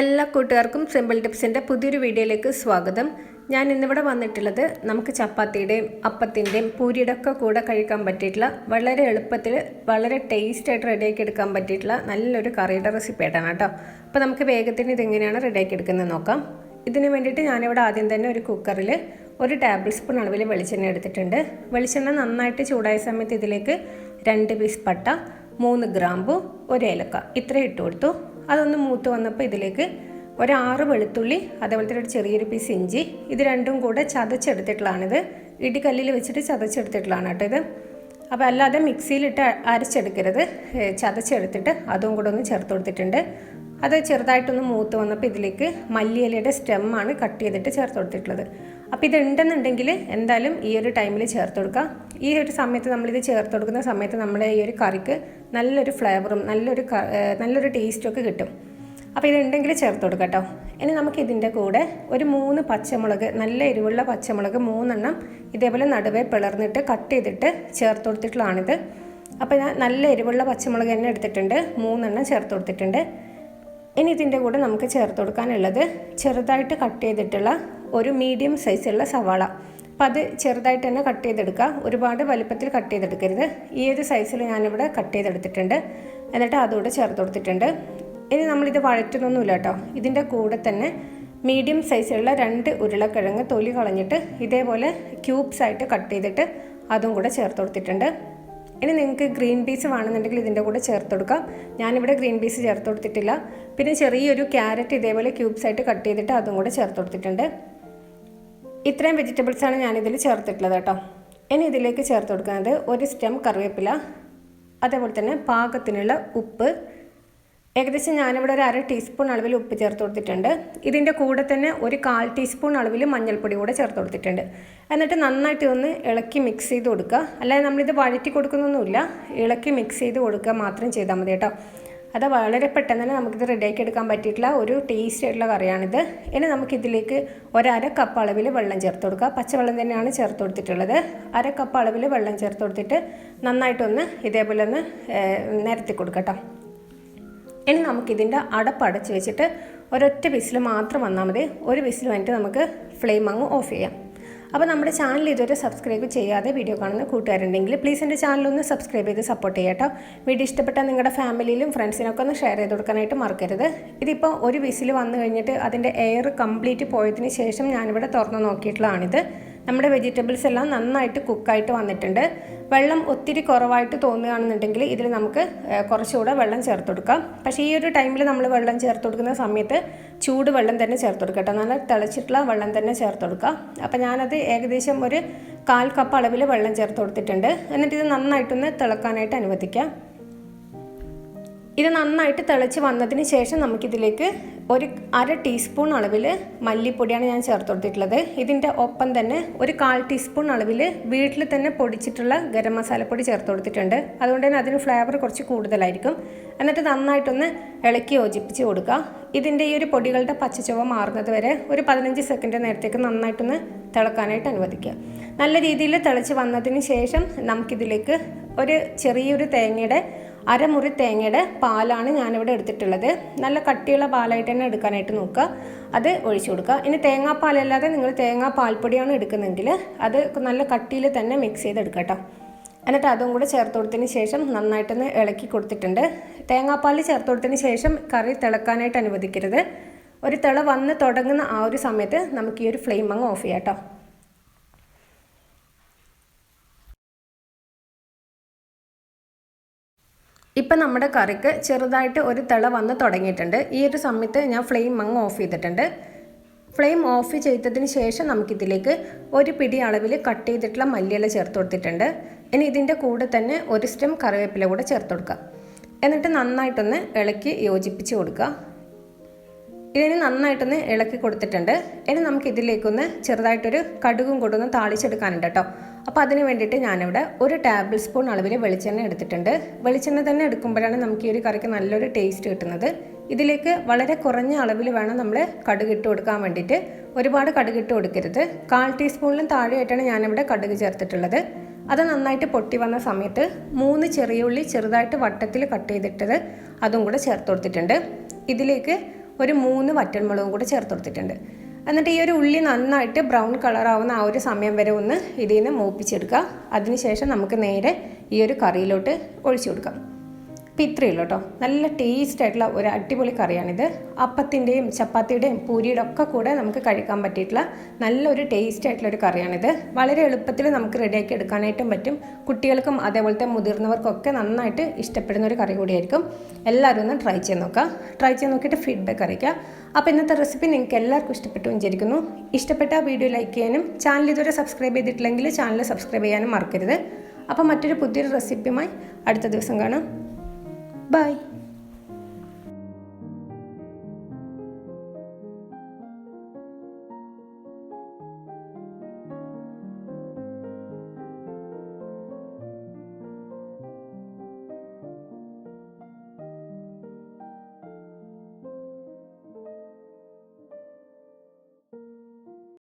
എല്ലാ കൂട്ടുകാർക്കും സിമ്പിൾ ടിപ്സിന്റെ പുതിയൊരു വീഡിയോയിലേക്ക് സ്വാഗതം. ഞാൻ ഇന്നിവിടെ വന്നിട്ടുള്ളത് നമുക്ക് ചപ്പാത്തിയുടെയും അപ്പത്തിന്റെയും പൂരിയുടെ ഒക്കെ കൂടെ കഴിക്കാൻ പറ്റിയിട്ടുള്ള വളരെ എളുപ്പത്തിൽ വളരെ ടേസ്റ്റായിട്ട് റെഡിയാക്കി എടുക്കാൻ പറ്റിയിട്ടുള്ള നല്ലൊരു കറിയുടെ റെസിപ്പി ആയിട്ടാണ് കേട്ടോ. അപ്പോൾ നമുക്ക് വേഗത്തിന് ഇതെങ്ങനെയാണ് റെഡിയാക്കി എടുക്കുന്നത് നോക്കാം. ഇതിന് വേണ്ടിയിട്ട് ഞാനിവിടെ ആദ്യം തന്നെ ഒരു കുക്കറിൽ ഒരു ടേബിൾ സ്പൂൺ അളവിൽ വെളിച്ചെണ്ണ എടുത്തിട്ടുണ്ട്. വെളിച്ചെണ്ണ നന്നായിട്ട് ചൂടായ സമയത്ത് ഇതിലേക്ക് രണ്ട് പീസ് പട്ട മൂന്ന് ഗ്രാമ്പു ഒരു ഏലക്ക. ഇത്രയും ഇട്ട് കൊടുത്തു. അതൊന്ന് മൂത്ത് വന്നപ്പോൾ ഇതിലേക്ക് ഒരു ആറ് വെളുത്തുള്ളി അതേപോലെ തന്നെ ഒരു ചെറിയൊരു പീസ് ഇഞ്ചി ഇത് രണ്ടും കൂടെ ചതച്ചെടുത്തിട്ടുള്ളതാണിത്. ഇടിക്കല്ലിൽ വെച്ചിട്ട് ചതച്ചെടുത്തിട്ടുള്ളതാണ് കേട്ടോ ഇത്. അപ്പോൾ അല്ലാതെ മിക്സിയിലിട്ട് അരച്ചെടുക്കരുത്. ചതച്ചെടുത്തിട്ട് അതും കൂടെ ഒന്ന് ചേർത്ത് കൊടുത്തിട്ടുണ്ട്. അത് ചെറുതായിട്ടൊന്ന് മൂത്ത് വന്നപ്പോൾ ഇതിലേക്ക് മല്ലിയിലയുടെ സ്റ്റെമ്മാണ് കട്ട് ചെയ്തിട്ട് ചേർത്ത് കൊടുത്തിട്ടുള്ളത്. അപ്പോൾ ഇത് ഉണ്ടെന്നുണ്ടെങ്കിൽ എന്തായാലും ഈ ഒരു ടൈമിൽ ചേർത്ത് കൊടുക്കുക ഈ ഒരു സമയത്ത് നമ്മളിത് ചേർത്ത് കൊടുക്കുന്ന സമയത്ത് നമ്മുടെ ഈ ഒരു കറിക്ക് നല്ലൊരു ഫ്ലേവറും നല്ലൊരു നല്ലൊരു ടേസ്റ്റും ഒക്കെ കിട്ടും. അപ്പോൾ ഇതുണ്ടെങ്കിൽ ചേർത്ത് കൊടുക്കട്ടോ കേട്ടോ. ഇനി നമുക്ക് ഇതിന്റെ കൂടെ ഒരു മൂന്ന് പച്ചമുളക് നല്ല എരിവുള്ള പച്ചമുളക് മൂന്നെണ്ണം ഇതേപോലെ നടുവേ പിളർന്നിട്ട് കട്ട് ചെയ്തിട്ട് ചേർത്ത് കൊടുത്തിട്ടുള്ളതാണിത്. അപ്പോൾ ഞാൻ നല്ല എരിവുള്ള പച്ചമുളക് തന്നെ എടുത്തിട്ടുണ്ട്. മൂന്നെണ്ണം ചേർത്ത് കൊടുത്തിട്ടുണ്ട്. ഇനി ഇതിന്റെ കൂടെ നമുക്ക് ചേർത്ത് കൊടുക്കാനുള്ളത് ചെറുതായിട്ട് കട്ട് ചെയ്തിട്ടുള്ള ഒരു മീഡിയം സൈസുള്ള സവാള. അപ്പം അത് ചെറുതായിട്ട് തന്നെ കട്ട് ചെയ്തെടുക്കുക ഒരുപാട് വലുപ്പത്തിൽ കട്ട് ചെയ്തെടുക്കരുത്. ഈ ഒരു സൈസിൽ ഞാനിവിടെ കട്ട് ചെയ്തെടുത്തിട്ടുണ്ട്. എന്നിട്ട് അതുകൂടെ ചേർത്ത് കൊടുത്തിട്ടുണ്ട്. ഇനി നമ്മളിത് വഴറ്റുന്നൊന്നുമില്ല കേട്ടോ. ഇതിന്റെ കൂടെ തന്നെ മീഡിയം സൈസിലുള്ള രണ്ട് ഉരുളക്കിഴങ്ങ് തൊലി കളഞ്ഞിട്ട് ഇതേപോലെ ക്യൂബ്സ് ആയിട്ട് കട്ട് ചെയ്തിട്ട് അതും കൂടെ ചേർത്ത് കൊടുത്തിട്ടുണ്ട്. ഇനി നിങ്ങൾക്ക് ഗ്രീൻ പീസ് വേണമെന്നുണ്ടെങ്കിൽ ഇതിന്റെ കൂടെ ചേർത്ത് കൊടുക്കാം. ഞാനിവിടെ ഗ്രീൻ പീസ് ചേർത്ത് കൊടുത്തിട്ടില്ല. പിന്നെ ചെറിയൊരു ക്യാരറ്റ് ഇതേപോലെ ക്യൂബ്സ് ആയിട്ട് കട്ട് ചെയ്തിട്ട് അതും കൂടെ ചേർത്ത് കൊടുത്തിട്ടുണ്ട്. ഇത്രയും വെജിറ്റബിൾസാണ് ഞാനിതിൽ ചേർത്തിട്ടുള്ളത് കേട്ടോ. ഇനി ഇതിലേക്ക് ചേർത്ത് കൊടുക്കുന്നത് ഒരു സ്റ്റെം കറിവേപ്പില അതേപോലെ തന്നെ പാകത്തിനുള്ള ഉപ്പ്. ഏകദേശം ഞാനിവിടെ ഒരു അര ടീസ്പൂൺ അളവിൽ ഉപ്പ് ചേർത്ത് കൊടുത്തിട്ടുണ്ട്. ഇതിന്റെ കൂടെ തന്നെ ഒരു കാൽ ടീസ്പൂൺ അളവിൽ മഞ്ഞൾപ്പൊടി കൂടെ ചേർത്ത് കൊടുത്തിട്ടുണ്ട്. എന്നിട്ട് നന്നായിട്ട് ഒന്ന് ഇളക്കി മിക്സ് ചെയ്ത് കൊടുക്കുക. അല്ലാതെ നമ്മളിത് വഴറ്റി കൊടുക്കുന്നൊന്നുമില്ല. ഇളക്കി മിക്സ് ചെയ്ത് കൊടുക്കുക മാത്രം ചെയ്താൽ മതി കേട്ടോ. അത് വളരെ പെട്ടെന്ന് തന്നെ നമുക്കിത് റെഡിയാക്കി എടുക്കാൻ പറ്റിയിട്ടുള്ള ഒരു ടേസ്റ്റ് ആയിട്ടുള്ള കറിയാണിത്. ഇനി നമുക്കിതിലേക്ക് ഒരര കപ്പ് അളവിൽ വെള്ളം ചേർത്ത് കൊടുക്കുക പച്ചവെള്ളം തന്നെയാണ് ചേർത്ത് കൊടുത്തിട്ടുള്ളത്. അര കപ്പ് അളവിൽ വെള്ളം ചേർത്ത് കൊടുത്തിട്ട് നന്നായിട്ടൊന്ന് ഇതേപോലെ ഒന്ന് നിരത്തി കൊടുക്കട്ടോ. ഇനി നമുക്കിതിന്റെ അടപ്പ് അടച്ച് വെച്ചിട്ട് ഒരൊറ്റ വിസിൽ മാത്രം വന്നാൽ മതി. ഒരു വിസിൽ വന്നിട്ട് നമുക്ക് ഫ്ലെയിം അങ്ങ് ഓഫ് ചെയ്യാം. അപ്പോൾ നമ്മുടെ ചാനൽ ഇതുവരെ സബ്സ്ക്രൈബ് ചെയ്യാതെ വീഡിയോ കാണുന്ന കൂട്ടുകാരുണ്ടെങ്കിൽ പ്ലീസ് എന്റെ ചാനലൊന്ന് സബ്സ്ക്രൈബ് ചെയ്ത് സപ്പോർട്ട് ചെയ്യാം വീഡിയോ ഇഷ്ടപ്പെട്ട നിങ്ങളുടെ ഫാമിലിയിലും ഫ്രണ്ട്സിനൊക്കെ ഒന്ന് ഷെയർ ചെയ്ത് കൊടുക്കാനായിട്ട് മറക്കരുത്. ഇതിപ്പോൾ ഒരു വിസിൽ വന്നു കഴിഞ്ഞിട്ട് അതിന്റെ എയർ കംപ്ലീറ്റ് പോയതിന് ശേഷം ഞാനിവിടെ തുറന്ന് നോക്കിയിട്ടുള്ളതാണിത്. നമ്മുടെ വെജിറ്റബിൾസ് എല്ലാം നന്നായിട്ട് കുക്കായിട്ട് വന്നിട്ടുണ്ട്. വെള്ളം ഒത്തിരി കുറവായിട്ട് തോന്നുകയാണെന്നുണ്ടെങ്കിൽ ഇതിൽ നമുക്ക് കുറച്ചുകൂടെ വെള്ളം ചേർത്ത് കൊടുക്കാം പക്ഷേ ഈ ഒരു ടൈമിൽ നമ്മൾ വെള്ളം ചേർത്ത് കൊടുക്കുന്ന സമയത്ത് ചൂട് വെള്ളം തന്നെ ചേർത്ത് കൊടുക്കുക നല്ല തിളച്ചിട്ടുള്ള വെള്ളം തന്നെ ചേർത്ത് കൊടുക്കുക അപ്പോൾ ഞാനത് ഏകദേശം ഒരു കാൽ കപ്പ് അളവിൽ വെള്ളം ചേർത്ത് കൊടുത്തിട്ടുണ്ട്. എന്നിട്ട് ഇത് നന്നായിട്ടൊന്ന് തിളക്കാനായിട്ട് അനുവദിക്കാം. ഇത് നന്നായിട്ട് തിളച്ച് വന്നതിന് ശേഷം നമുക്കിതിലേക്ക് ഒരു അര ടീസ്പൂൺ അളവിൽ മല്ലിപ്പൊടിയാണ് ഞാൻ ചേർത്ത് കൊടുത്തിട്ടുള്ളത്. ഇതിന്റെ ഒപ്പം തന്നെ ഒരു കാൽ ടീസ്പൂൺ അളവിൽ വീട്ടിൽ തന്നെ പൊടിച്ചിട്ടുള്ള ഗരം മസാലപ്പൊടി ചേർത്ത് കൊടുത്തിട്ടുണ്ട്. അതുകൊണ്ട് തന്നെ അതിന് ഫ്ലേവർ കുറച്ച് കൂടുതലായിരിക്കും. എന്നിട്ട് നന്നായിട്ടൊന്ന് ഇളക്കി യോജിപ്പിച്ച് കൊടുക്കുക. ഇതിന്റെ ഈ ഒരു പൊടികളുടെ പച്ചച്ചുവ മാറുന്നത് വരെ ഒരു പതിനഞ്ച് സെക്കൻഡ് നേരത്തേക്ക് നന്നായിട്ടൊന്ന് തിളക്കാനായിട്ട് അനുവദിക്കുക. നല്ല രീതിയിൽ തിളച്ച് വന്നതിന് ശേഷം നമുക്കിതിലേക്ക് ഒരു ചെറിയൊരു തേങ്ങയുടെ അരമുറി തേങ്ങയുടെ പാലാണ് ഞാനിവിടെ എടുത്തിട്ടുള്ളത്. നല്ല കട്ടിയുള്ള പാലായിട്ട് തന്നെ എടുക്കാനായിട്ട് നോക്കുക. അത് ഒഴിച്ചു കൊടുക്കുക. ഇനി തേങ്ങാപ്പാലല്ലാതെ നിങ്ങൾ തേങ്ങാ പാൽപ്പൊടിയാണ് എടുക്കുന്നതെങ്കിൽ അത് നല്ല കട്ടിയിൽ തന്നെ മിക്സ് ചെയ്തെടുക്കുക എന്നിട്ട് അതും കൂടെ ചേർത്ത് കൊടുത്തതിന് ശേഷം നന്നായിട്ടൊന്ന് ഇളക്കി കൊടുത്തിട്ടുണ്ട്. തേങ്ങാപ്പാൽ ചേർത്ത് കൊടുത്തതിന് ശേഷം കറി തിളക്കാനായിട്ട് അനുവദിക്കരുത്. ഒരു തിള വന്ന് തുടങ്ങുന്ന ആ ഒരു സമയത്ത് നമുക്ക് ഈ ഒരു ഫ്ലെയിം അങ്ങ് ഓഫ് ചെയ്യാം കേട്ടോ. ഇപ്പം നമ്മുടെ കറിക്ക് ചെറുതായിട്ട് ഒരു തിള വന്ന് തുടങ്ങിയിട്ടുണ്ട്. ഈ ഒരു സമയത്ത് ഞാൻ ഫ്ലെയിം അങ്ങ് ഓഫ് ചെയ്തിട്ടുണ്ട്. ഫ്ലെയിം ഓഫ് ചെയ്തതിന് ശേഷം നമുക്കിതിലേക്ക് ഒരു പിടി അളവിൽ കട്ട് ചെയ്തിട്ടുള്ള മല്ലിയില ചേർത്ത് കൊടുത്തിട്ടുണ്ട്. ഇനി ഇതിന്റെ കൂടെ തന്നെ ഒരു സ്റ്റെം കറിവേപ്പില കൂടെ ചേർത്ത് കൊടുക്കുക. എന്നിട്ട് നന്നായിട്ടൊന്ന് ഇളക്കി യോജിപ്പിച്ച് കൊടുക്കുക. ഇതിന് നന്നായിട്ടൊന്ന് ഇളക്കി കൊടുത്തിട്ടുണ്ട്. ഇനി നമുക്ക് ഇതിലേക്കൊന്ന് ചെറുതായിട്ടൊരു കടുകും കൊടുന്ന് താളിച്ചെടുക്കാനുണ്ട് കേട്ടോ. അപ്പോൾ അതിന് വേണ്ടിയിട്ട് ഞാനിവിടെ ഒരു ടേബിൾ സ്പൂൺ അളവിൽ വെളിച്ചെണ്ണ എടുത്തിട്ടുണ്ട്. വെളിച്ചെണ്ണ തന്നെ എടുക്കുമ്പോഴാണ് നമുക്ക് ഈ ഒരു കറിക്ക് നല്ലൊരു ടേസ്റ്റ് കിട്ടുന്നത്. ഇതിലേക്ക് വളരെ കുറഞ്ഞ അളവിൽ വേണം നമ്മൾ കടുക് ഇട്ട് കൊടുക്കാൻ വേണ്ടിയിട്ട്. ഒരുപാട് കടുക് ഇട്ട് കൊടുക്കരുത്. കാൽ ടീസ്പൂണിലും താഴെയായിട്ടാണ് ഞാനിവിടെ കടുക് ചേർത്തിട്ടുള്ളത്. അത് നന്നായിട്ട് പൊട്ടി വന്ന സമയത്ത് മൂന്ന് ചെറിയ ഉള്ളി ചെറുതായിട്ട് വട്ടത്തിൽ കട്ട് ചെയ്തിട്ടത് അതും കൂടെ ചേർത്ത് കൊടുത്തിട്ടുണ്ട്. ഇതിലേക്ക് ഒരു മൂന്ന് വറ്റൽമുളകും കൂടെ ചേർത്ത് കൊടുത്തിട്ടുണ്ട്. എന്നിട്ട് ഈ ഒരു ഉള്ളി നന്നായിട്ട് ബ്രൗൺ കളറാവുന്ന ആ ഒരു സമയം വരെ ഒന്ന് ഇതിൽ നിന്ന് മൂപ്പിച്ചെടുക്കുക. അതിനുശേഷം നമുക്ക് നേരെ ഈ ഒരു കറിയിലോട്ട് ഒഴിച്ചു കൊടുക്കാം. അപ്പം ഇത്രയേ ഉള്ളൂ കേട്ടോ. നല്ല ടേസ്റ്റ് ആയിട്ടുള്ള ഒരു അടിപൊളി കറിയാണിത്. അപ്പത്തിന്റെയും ചപ്പാത്തിയുടെയും പൂരിയുടെ ഒക്കെ കൂടെ നമുക്ക് കഴിക്കാൻ പറ്റിയിട്ടുള്ള നല്ലൊരു ടേസ്റ്റ് ആയിട്ടുള്ള ഒരു കറിയാണിത്. വളരെ എളുപ്പത്തിൽ നമുക്ക് റെഡിയാക്കി എടുക്കാനായിട്ടും പറ്റും. കുട്ടികൾക്കും അതേപോലത്തെ മുതിർന്നവർക്കൊക്കെ നന്നായിട്ട് ഇഷ്ടപ്പെടുന്ന ഒരു കറി കൂടിയായിരിക്കും. എല്ലാവരും ഒന്ന് ട്രൈ ചെയ്ത് നോക്കുക. ട്രൈ ചെയ്ത് നോക്കിയിട്ട് ഫീഡ്ബാക്ക് അറിയിക്കുക. അപ്പോൾ ഇന്നത്തെ റെസിപ്പി നിങ്ങൾക്ക് എല്ലാവർക്കും ഇഷ്ടപ്പെട്ടു വിചാരിക്കുന്നു. ഇഷ്ടപ്പെട്ട വീഡിയോ ലൈക്ക് ചെയ്യാനും ചാനൽ ഇതുവരെ സബ്സ്ക്രൈബ് ചെയ്തിട്ടില്ലെങ്കിൽ ചാനൽ സബ്സ്ക്രൈബ് ചെയ്യാനും മറക്കരുത്. അപ്പോൾ മറ്റൊരു പുതിയൊരു റെസിപ്പിയുമായി അടുത്ത ദിവസം കാണാം. Bye.